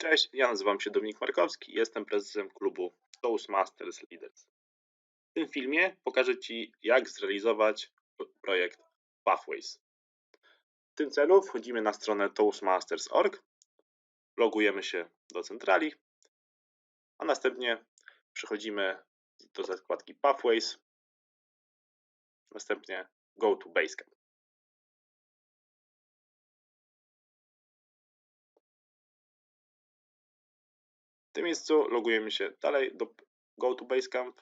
Cześć, ja nazywam się Dominik Markowski i jestem prezesem klubu Toastmasters Leaders. W tym filmie pokażę Ci, jak zrealizować projekt Pathways. W tym celu wchodzimy na stronę toastmasters.org, logujemy się do centrali, a następnie przechodzimy do zakładki Pathways, następnie Go to Basecamp. W tym miejscu logujemy się dalej do Go to Basecamp.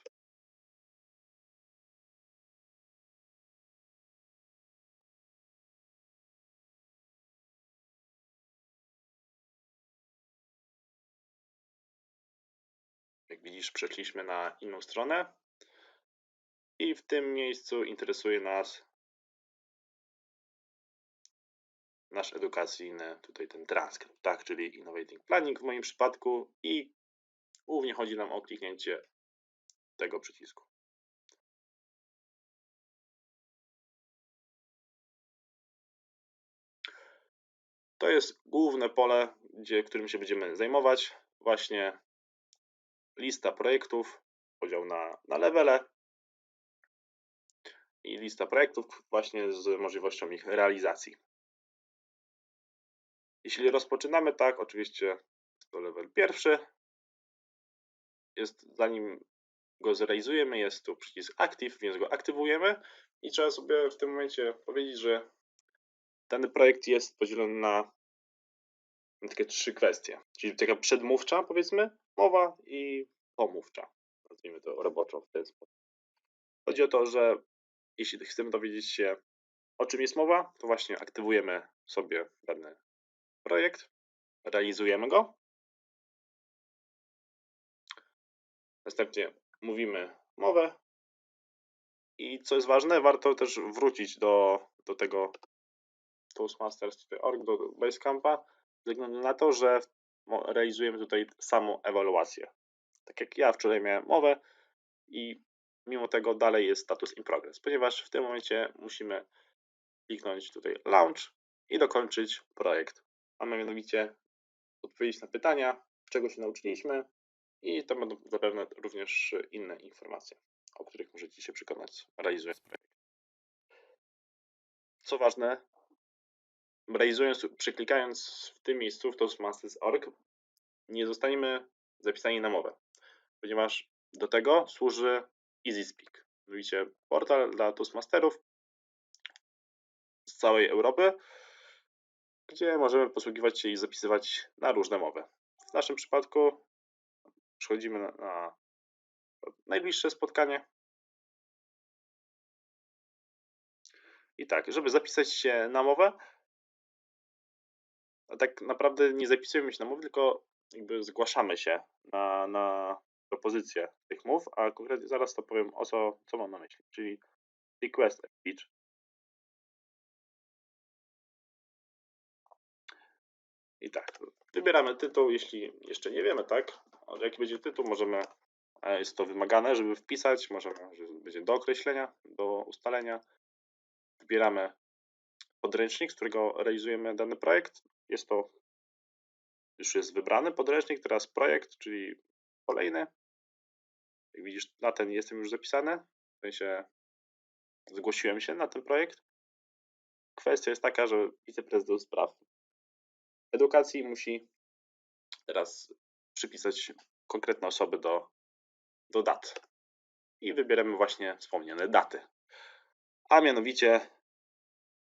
Jak widzisz, przeszliśmy na inną stronę. I w tym miejscu interesuje nas nasz edukacyjny, tutaj ten transkrypt, tak, czyli Innovating Planning w moim przypadku i głównie chodzi nam o kliknięcie tego przycisku. To jest główne pole, gdzie, którym się będziemy zajmować. Właśnie lista projektów, podział na, na levele i lista projektów właśnie z możliwością ich realizacji. Jeśli rozpoczynamy tak, oczywiście to level pierwszy. Jest, zanim go zrealizujemy, jest tu przycisk Active, więc go aktywujemy i trzeba sobie w tym momencie powiedzieć, że dany projekt jest podzielony na takie trzy kwestie, czyli taka przedmówcza, powiedzmy, mowa i pomówcza, nazwijmy to roboczo w ten sposób. Chodzi o to, że jeśli chcemy dowiedzieć się, o czym jest mowa, to właśnie aktywujemy sobie dany projekt, realizujemy go. Następnie mówimy mowę. I co jest ważne, warto też wrócić do, do tego Toastmasters.org, do Basecampa, ze względu na to, że realizujemy tutaj samą ewaluację. Tak jak ja wczoraj miałem mowę i mimo tego dalej jest status in progress, ponieważ w tym momencie musimy kliknąć tutaj launch i dokończyć projekt a mianowicie odpowiedzieć na pytania, czego się nauczyliśmy i to będą zapewne również inne informacje, o których możecie się przekonać realizując projekt. Co ważne, realizując, przeklikając w tym miejscu w Toastmasters.org nie zostaniemy zapisani na mowę, ponieważ do tego służy EasySpeak, mianowicie portal dla Toastmasterów z całej Europy, gdzie możemy posługiwać się i zapisywać na różne mowy. W naszym przypadku przechodzimy na, na najbliższe spotkanie. I tak, żeby zapisać się na mowę, tak naprawdę nie zapisujemy się na mowę, tylko jakby zgłaszamy się na, na propozycję tych mów, a konkretnie zaraz to powiem o co, co mam na myśli, czyli request a speech. I tak, wybieramy tytuł, jeśli jeszcze nie wiemy, tak? Jaki będzie tytuł, możemy, jest to wymagane, żeby wpisać, możemy, że będzie do określenia, do ustalenia. Wybieramy podręcznik, z którego realizujemy dany projekt. Jest to, już jest wybrany podręcznik, teraz projekt, czyli kolejny. Jak widzisz, na ten jestem już zapisany, w sensie zgłosiłem się na ten projekt. Kwestia jest taka, że wiceprezydent spraw edukacji musi teraz przypisać konkretne osoby do, do dat. I wybieramy właśnie wspomniane daty. A mianowicie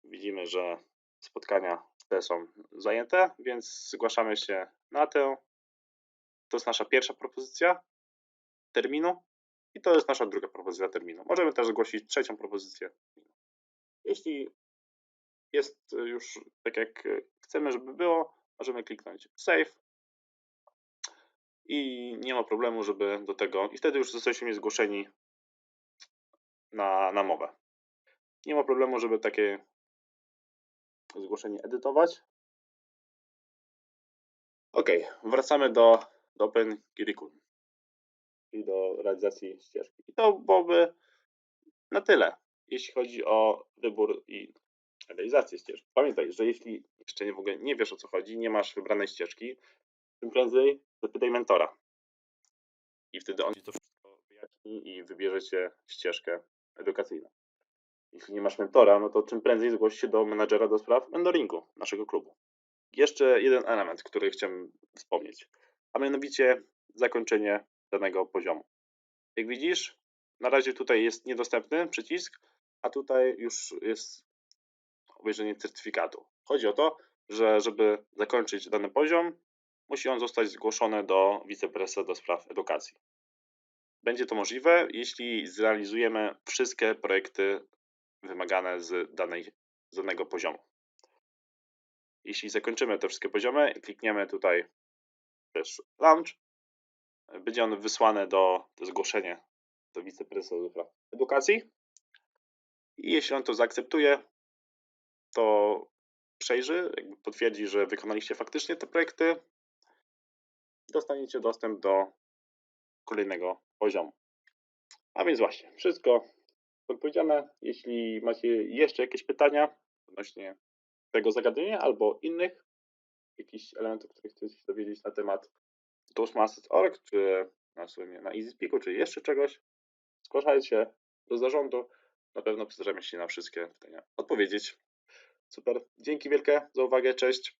widzimy, że spotkania te są zajęte, więc zgłaszamy się na tę. To jest nasza pierwsza propozycja terminu i to jest nasza druga propozycja terminu. Możemy też zgłosić trzecią propozycję. Jeśli jest już tak jak chcemy, żeby było, możemy kliknąć Save i nie ma problemu, żeby do tego, i wtedy już jesteśmy zgłoszeni na, na mowę. Nie ma problemu, żeby takie zgłoszenie edytować. Ok, wracamy do, do Open Curriculum, czyli do realizacji ścieżki. I to byłoby na tyle, jeśli chodzi o wybór i realizację ścieżki. Pamiętaj, że jeśli jeszcze w ogóle nie wiesz o co chodzi, nie masz wybranej ścieżki, czym prędzej zapytaj mentora. I wtedy on ci to wszystko wyjaśni i wybierzecie ścieżkę edukacyjną. Jeśli nie masz mentora, no to czym prędzej zgłoś się do menadżera do spraw mentoringu naszego klubu. Jeszcze jeden element, który chciałem wspomnieć, a mianowicie zakończenie danego poziomu. Jak widzisz, na razie tutaj jest niedostępny przycisk, a tutaj już jest obejrzenie certyfikatu. Chodzi o to, że żeby zakończyć dany poziom, musi on zostać zgłoszony do wiceprezesa do spraw edukacji. Będzie to możliwe, jeśli zrealizujemy wszystkie projekty wymagane z, danej, z danego poziomu. Jeśli zakończymy te wszystkie poziomy, klikniemy tutaj też launch, będzie on wysłany do, do zgłoszenia do wiceprezesa do spraw edukacji. I jeśli on to zaakceptuje, to przejrzy, jakby potwierdzi, że wykonaliście faktycznie te projekty, dostaniecie dostęp do kolejnego poziomu. A więc właśnie, wszystko odpowiedziane. Jeśli macie jeszcze jakieś pytania odnośnie tego zagadnienia albo innych jakichś elementów, których chcecie się dowiedzieć na temat Toastmasters.org, czy na stronie na EasySpeaku, czy jeszcze czegoś, zgłaszajcie do zarządu. Na pewno postaramy się na wszystkie pytania odpowiedzieć. Super. Dzięki wielkie za uwagę. Cześć.